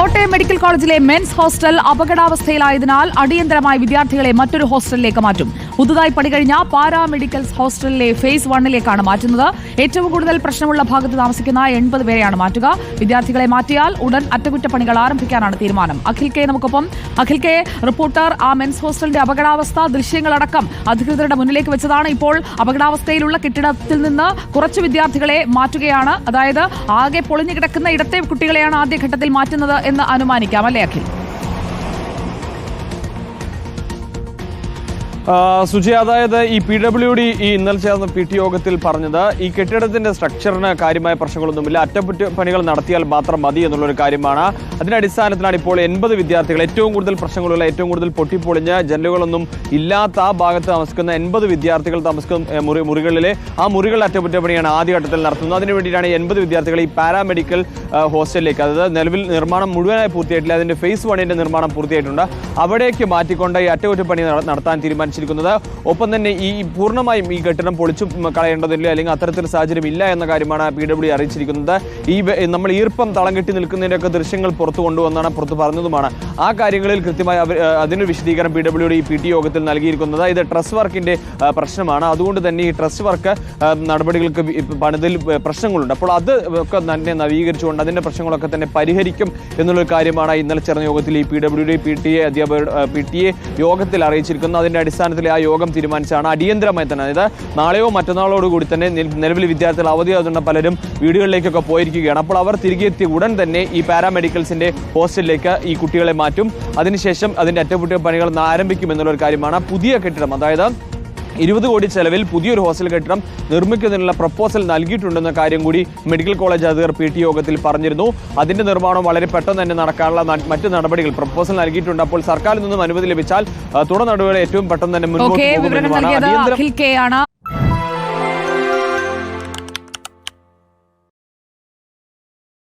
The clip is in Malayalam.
കോട്ടയം മെഡിക്കൽ കോളേജിലെ മെൻസ് ഹോസ്റ്റൽ അപകടാവസ്ഥയിലായതിനാൽ അടിയന്തരമായി വിദ്യാർത്ഥികളെ മറ്റൊരു ഹോസ്റ്റലിലേക്ക് മാറ്റും. പുതുതായി പണികഴിഞ്ഞ പാരാമെഡിക്കൽ ഹോസ്റ്റലിലെ ഫേസ് വണ്ണിലേക്കാണ് മാറ്റുന്നത്. ഏറ്റവും കൂടുതൽ പ്രശ്നമുള്ള ഭാഗത്ത് താമസിക്കുന്ന എൺപത് പേരെയാണ് മാറ്റുക. വിദ്യാർത്ഥികളെ മാറ്റിയാൽ ഉടൻ അറ്റകുറ്റപ്പണികൾ ആരംഭിക്കാനാണ് തീരുമാനം. അഖിൽ കെ നമുക്കൊപ്പം. അഖിൽ കെ റിപ്പോർട്ടർ ആ മെൻസ് ഹോസ്റ്റലിന്റെ അപകടാവസ്ഥ ദൃശ്യങ്ങളടക്കം അധികൃതരുടെ മുന്നിലേക്ക് വെച്ചതാണ്. ഇപ്പോൾ അപകടാവസ്ഥയിലുള്ള കെട്ടിടത്തിൽ നിന്ന് കുറച്ച് വിദ്യാർത്ഥികളെ മാറ്റുകയാണ്. അതായത് ആകെ പൊളിഞ്ഞു കിടക്കുന്ന ഇടത്തെ കുട്ടികളെയാണ് ആദ്യഘട്ടത്തിൽ മാറ്റുന്നത് എന്ന് അനുമാനിക്കാം അല്ലേ അഖിൽ? സുജി അതായത് ഈ പി ഡബ്ല്യു ഡി ഈ ഇന്നലെ ചേർന്ന പി ടി യോഗത്തിൽ പറഞ്ഞത് ഈ കെട്ടിടത്തിന്റെ സ്ട്രക്ചറിന് കാര്യമായ പ്രശ്നങ്ങളൊന്നുമില്ല. അറ്റകുറ്റപ്പണികൾ നടത്തിയാൽ മാത്രം മതി എന്നുള്ളൊരു കാര്യമാണ്. അതിന്റെ അടിസ്ഥാനത്തിലാണ് ഇപ്പോൾ എൺപത് വിദ്യാർത്ഥികൾ ഏറ്റവും കൂടുതൽ പ്രശ്നങ്ങളുള്ള ഏറ്റവും കൂടുതൽ പൊട്ടിപ്പൊളിഞ്ഞ് ജനലുകളൊന്നും ഇല്ലാത്ത ആ ഭാഗത്ത് താമസിക്കുന്ന എൺപത് വിദ്യാർത്ഥികൾ താമസിക്കുന്ന മുറി മുറികളിലെ ആ മുറികൾ അറ്റകുറ്റപ്പണിയാണ് ആദ്യഘട്ടത്തിൽ നടത്തുന്നത്. അതിനു വേണ്ടിയിട്ടാണ് എൺപത് വിദ്യാർത്ഥികൾ ഈ പാരാമെഡിക്കൽ ഹോസ്റ്റലിലേക്ക് അതായത് നിലവിൽ നിർമ്മാണം മുഴുവനായി പൂർത്തിയായിട്ടില്ല അതിന്റെ ഫേസ് വണ്ണിന്റെ നിർമ്മാണം പൂർത്തിയായിട്ടുണ്ട്. അവിടേക്ക് മാറ്റിക്കൊണ്ട് ഈ അറ്റകുറ്റപ്പണി നടത്താൻ നടത്താൻ തീരുമാനിച്ചിരിക്കുന്നത് ഒപ്പം തന്നെ ഈ പൂർണമായും ഈ കെട്ടിടം പൊളിച്ചു കളയേണ്ടതില്ല അല്ലെങ്കിൽ അത്തരത്തിൽ സാഹചര്യം ഇല്ല എന്ന കാര്യമാണ് പി ഡബ്ല്യു അറിയിച്ചിരിക്കുന്നത്. ഈ നമ്മൾ ഈർപ്പം തളം കെട്ടി നിൽക്കുന്നതിന്റെയൊക്കെ ദൃശ്യങ്ങൾ പുറത്തു കൊണ്ടുവന്നാണ് പുറത്ത് പറഞ്ഞതുമാണ്. ആ കാര്യങ്ങളിൽ കൃത്യമായി അവർ അതിനൊരു വിശദീകരണം പി ഡബ്ല്യുയുടെ ഈ പി ടി യോഗത്തിൽ നൽകിയിരിക്കുന്നത്. ഇത് ട്രസ് വർക്കിന്റെ പ്രശ്നമാണ്. അതുകൊണ്ട് തന്നെ ഈ ട്രസ് വർക്ക് നടപടികൾക്ക് പണിതിൽ പ്രശ്നങ്ങളുണ്ട്. അപ്പോൾ അത് ഒക്കെ തന്നെ നവീകരിച്ചുകൊണ്ട് അതിന്റെ പ്രശ്നങ്ങളൊക്കെ തന്നെ പരിഹരിക്കും എന്നുള്ളൊരു കാര്യമാണ് ഇന്നലെ ചേർന്ന യോഗത്തിൽ ഈ P W D P T A അധ്യാപകരുടെ പി ടി എ യോഗത്തിൽ അറിയിച്ചിരിക്കുന്നത്. അതിന്റെ അതിന്റെ അടിസ്ഥാനത്തിൽ ആ യോഗം തീരുമാനിച്ചാണ് അടിയന്തരമായി തന്നെ അതായത് നാളെയോ മറ്റന്നാളോട് കൂടി തന്നെ നിലവിൽ വിദ്യാർത്ഥികൾ അവധിയാകുന്ന പലരും വീടുകളിലേക്കൊക്കെ പോയിരിക്കുകയാണ്. അപ്പോൾ അവർ തിരികെ എത്തിയ ഉടൻ തന്നെ ഈ പാരാമെഡിക്കൽസിന്റെ ഹോസ്റ്റലിലേക്ക് ഈ കുട്ടികളെ മാറ്റും. അതിനുശേഷം അതിന്റെ അറ്റകുറ്റപ്പണികൾ ആരംഭിക്കും എന്നുള്ളൊരു കാര്യമാണ് പുതിയ കെട്ടിടം. അതായത് ഇരുപത് കോടി ചെലവിൽ പുതിയൊരു ഹോസ്റ്റൽ കെട്ടിടം നിർമ്മിക്കുന്നതിനുള്ള പ്രപ്പോസൽ നൽകിയിട്ടുണ്ടെന്ന കാര്യം കൂടി മെഡിക്കൽ കോളേജ് അധികൃതർ പി ടി യോഗത്തിൽ പറഞ്ഞിരുന്നു. അതിന്റെ നിർമ്മാണം വളരെ പെട്ടെന്ന് തന്നെ നടക്കാനുള്ള മറ്റ് നടപടികൾ പ്രപ്പോസൽ നൽകിയിട്ടുണ്ട്. അപ്പോൾ സർക്കാരിൽ നിന്നും അനുമതി ലഭിച്ചാൽ തുടർ നടപടികൾ ഏറ്റവും പെട്ടെന്ന് തന്നെ മുന്നോട്ട് പോകുമെന്നുമാണ്